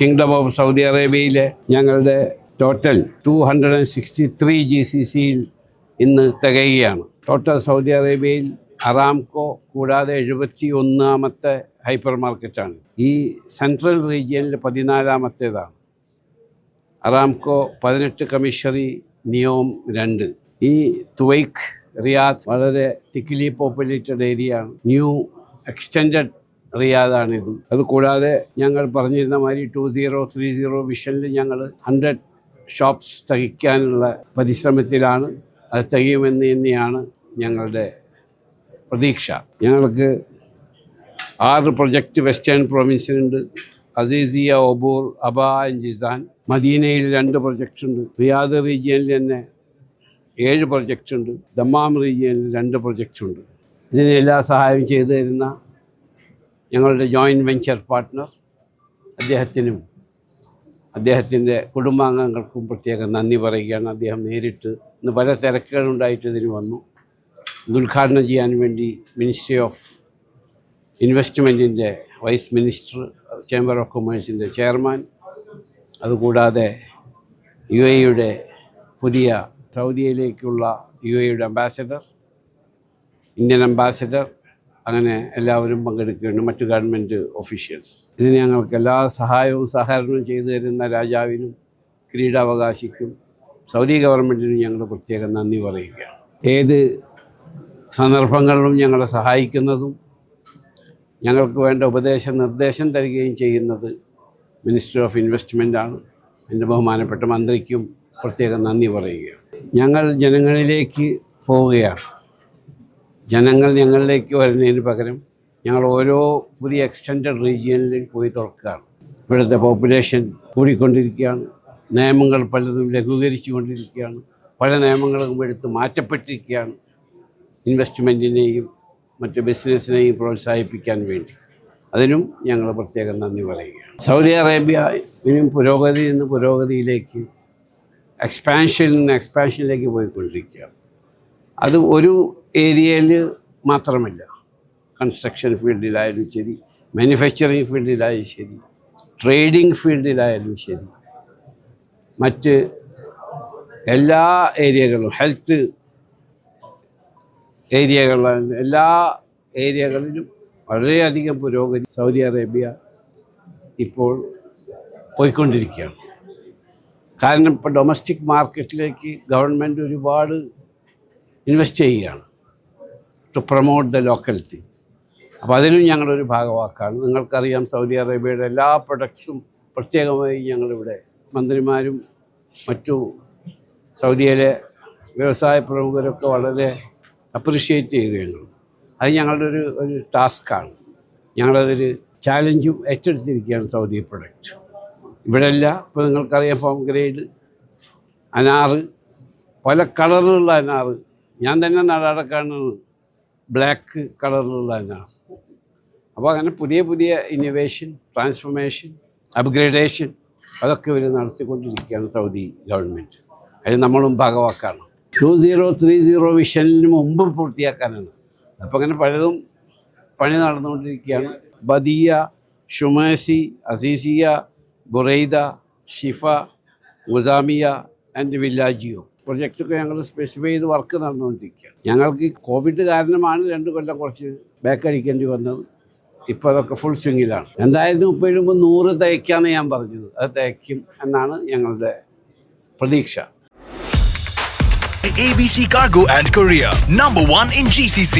Kingdom of Saudi അറേബ്യയിലെ ഞങ്ങളുടെ total two hundred and sixty three G C സിയിൽ ഇന്ന് തികയുകയാണ്. ടോട്ടൽ സൗദി അറേബ്യയിൽ അറാംകോ കൂടാതെ എഴുപത്തി ഒന്നാമത്തെ ഹൈപ്പർ മാർക്കറ്റാണ് ഈ സെൻട്രൽ റീജിയനിൽ പതിനാലാമത്തേതാണ്. അറാംകോ പതിനെട്ട് കമ്മീഷറി നിയോം രണ്ട്. ഈ തുവൈക്ക് റിയാദ് വളരെ തിക്കിലി പോപ്പുലേറ്റഡ് ഏരിയയാണ് ന്യൂ എക്സ്റ്റെൻഡഡ് റിയാദാണിത് അതുകൂടാതെ ഞങ്ങൾ പറഞ്ഞിരുന്ന മാതിരി ടു സീറോ ത്രീ സീറോ വിഷനിൽ ഞങ്ങൾ ഹൺഡ്രഡ് ഷോപ്സ് തികയ്ക്കാനുള്ള പരിശ്രമത്തിലാണ് അത് തികയുമെന്ന് തന്നെയാണ് ഞങ്ങളുടെ പ്രതീക്ഷ. ഞങ്ങൾക്ക് ആറ് പ്രൊജക്റ്റ് വെസ്റ്റേൺ പ്രൊവിൻസിലുണ്ട് അസീസിയ ഒബൂർ അബ ജിസാൻ. മദീനയിൽ രണ്ട് പ്രൊജക്റ്റ് ഉണ്ട്. റിയാദ് റീജിയനിൽ തന്നെ ഏഴ് പ്രൊജക്റ്റ് ഉണ്ട്. ദമ്മാം റീജിയനിൽ രണ്ട് പ്രൊജക്റ്റ് ഉണ്ട്. ഇതിനെല്ലാം സഹായം ചെയ്തു തരുന്ന ഞങ്ങളുടെ ജോയിന്റ് വെഞ്ചർ പാർട്ട്ണർ അദ്ദേഹത്തിനും അദ്ദേഹത്തിന്റെ കുടുംബാംഗങ്ങൾക്കും പ്രത്യേകം നന്ദി പറയുകയാണ്. അദ്ദേഹം നേരിട്ട് ഇന്ന് പല തിരക്കുകളുണ്ടായിട്ട് ഇതിന് വന്നു. ഉദ്ഘാടനം ചെയ്യാൻ വേണ്ടി മിനിസ്ട്രി ഓഫ് ഇൻവെസ്റ്റ്മെന്റിന്റെ വൈസ് മിനിസ്റ്റർ ചേംബർ ഓഫ് കൊമേഴ്സിന്റെ ചെയർമാൻ അതുകൂടാതെ യു എയുടെ പുതിയ സൗദിയിലേക്കുള്ള യു എയുടെ അംബാസഡർ ഇന്ത്യൻ അംബാസഡർ അങ്ങനെ എല്ലാവരും പങ്കെടുക്കുകയാണ് മറ്റു ഗവൺമെന്റ് ഒഫീഷ്യൽസ് ഇതിന് ഞങ്ങൾക്ക് എല്ലാ സഹായവും സഹകരണവും ചെയ്തു തരുന്ന രാജാവിനും കിരീടാവകാശിക്കും സൗദി ഗവൺമെന്റിനും ഞങ്ങൾ പ്രത്യേകം നന്ദി പറയുകയാണ്. ഏത് സന്ദർഭങ്ങളിലും ഞങ്ങളെ സഹായിക്കുന്നതും ഞങ്ങൾക്ക് വേണ്ട ഉപദേശ നിർദ്ദേശം തരികയും ചെയ്യുന്നത് മിനിസ്റ്റർ ഓഫ് ഇൻവെസ്റ്റ്മെന്റാണ് എന്റെ ബഹുമാനപ്പെട്ട മന്ത്രിക്കും പ്രത്യേകം നന്ദി പറയുകയാണ്. ഞങ്ങൾ ജനങ്ങളിലേക്ക് പോവുകയാണ്. ജനങ്ങൾ ഞങ്ങളിലേക്ക് വരുന്നതിന് പകരം ഞങ്ങൾ ഓരോ പുതിയ എക്സ്റ്റൻഡ് റീജിയനിലേക്ക് പോയി തുറക്കുകയാണ്. ഇവിടുത്തെ പോപ്പുലേഷൻ കൂടിക്കൊണ്ടിരിക്കുകയാണ്. നിയമങ്ങൾ പലതും ലഘൂകരിച്ചു കൊണ്ടിരിക്കുകയാണ്. പല നിയമങ്ങളും എടുത്ത് മാറ്റപ്പെട്ടിരിക്കുകയാണ്. ഇൻവെസ്റ്റ്മെന്റിനെയും മറ്റ് ബിസിനസ്സിനെയും പ്രോത്സാഹിപ്പിക്കാൻ വേണ്ടി. അതിനും ഞങ്ങൾ പ്രത്യേകം നന്ദി പറയുകയാണ്. സൗദി അറേബ്യ ഇനിയും പുരോഗതിയിൽ നിന്ന് പുരോഗതിയിലേക്ക് എക്സ്പാൻഷനിൽ നിന്ന് എക്സ്പാൻഷനിലേക്ക് പോയിക്കൊണ്ടിരിക്കുകയാണ്. അത് ഒരു ഏരിയയിൽ മാത്രമല്ല. കൺസ്ട്രക്ഷൻ ഫീൽഡിലായാലും ശരി മാനുഫാക്ചറിങ് ഫീൽഡിലായാലും ശരി ട്രേഡിംഗ് ഫീൽഡിലായാലും ശരി. മറ്റ് എല്ലാ ഏരിയകളും ഹെൽത്ത് ഏരിയകളിലും എല്ലാ ഏരിയകളിലും വളരെയധികം പുരോഗതി സൗദി അറേബ്യ ഇപ്പോൾ പോയിക്കൊണ്ടിരിക്കുകയാണ്. കാരണം ഇപ്പോൾ ഡൊമസ്റ്റിക് മാർക്കറ്റിലേക്ക് ഗവൺമെന്റ് ഒരുപാട് ഇൻവെസ്റ്റ് ചെയ്യുകയാണ് to promote the local things അപ്പോൾ അതിലും ഞങ്ങളൊരു ഭാഗവാക്കാണ്. നിങ്ങൾക്കറിയാം സൗദി അറേബ്യയുടെ എല്ലാ പ്രൊഡക്ട്സും പ്രത്യേകമായി ഞങ്ങളിവിടെ മന്ത്രിമാരും മറ്റു സൗദിയിലെ വ്യവസായ പ്രമുഖരൊക്കെ വളരെ അപ്രീഷിയേറ്റ് ചെയ്തു ഞങ്ങൾ. അത് ഞങ്ങളുടെ ഒരു ഒരു ടാസ്ക്കാണ് ഞങ്ങളതൊരു ചാലഞ്ചും ഏറ്റെടുത്തിരിക്കുകയാണ് സൗദി പ്രൊഡക്റ്റ് ഇവിടെയല്ല ഇപ്പോൾ നിങ്ങൾക്കറിയാം ഫോം ഗ്രേഡ് അനാറ് പല കളറിലുള്ള അനാറ് ഞാൻ തന്നെ നടക്കാണ് ബ്ലാക്ക് കളറിലുള്ള അപ്പോൾ അങ്ങനെ പുതിയ പുതിയ ഇന്നോവേഷൻ ട്രാൻസ്ഫോർമേഷൻ അപ്ഗ്രേഡേഷൻ അതൊക്കെ ഇവർ നടത്തിക്കൊണ്ടിരിക്കുകയാണ് സൗദി ഗവൺമെന്റ് അതിന് നമ്മളും ഭാഗവാക്കാണ്. ടു സീറോ ത്രീ സീറോ വിഷനിന് മുമ്പ് പൂർത്തിയാക്കാനാണ്. അപ്പോൾ അങ്ങനെ പലതും പണി നടന്നുകൊണ്ടിരിക്കുകയാണ്. Badiya Shumaisi Aziziya Buraidah Shifa Ghusamiya and Villaggio. പ്രൊജക്റ്റൊക്കെ ഞങ്ങൾ സ്പെസിഫൈ ചെയ്ത് വർക്ക് നടന്നുകൊണ്ടിരിക്കുകയാണ്. ഞങ്ങൾക്ക് ഈ കോവിഡ് കാരണമാണ് രണ്ട് കൊല്ലം കുറച്ച് ബാക്ക് അടിക്കേണ്ടി വന്നത്. ഇപ്പോൾ അതൊക്കെ ഫുൾ സ്വിങ്ങിലാണ് രണ്ടായിരത്തി മുപ്പതിന് മുമ്പ് നൂറ് തയ്ക്കാന്ന് ഞാൻ പറഞ്ഞത്. അത് തയ്ക്കും എന്നാണ് ഞങ്ങളുടെ പ്രതീക്ഷ. ABC Cargo and Korea, number one in GCC.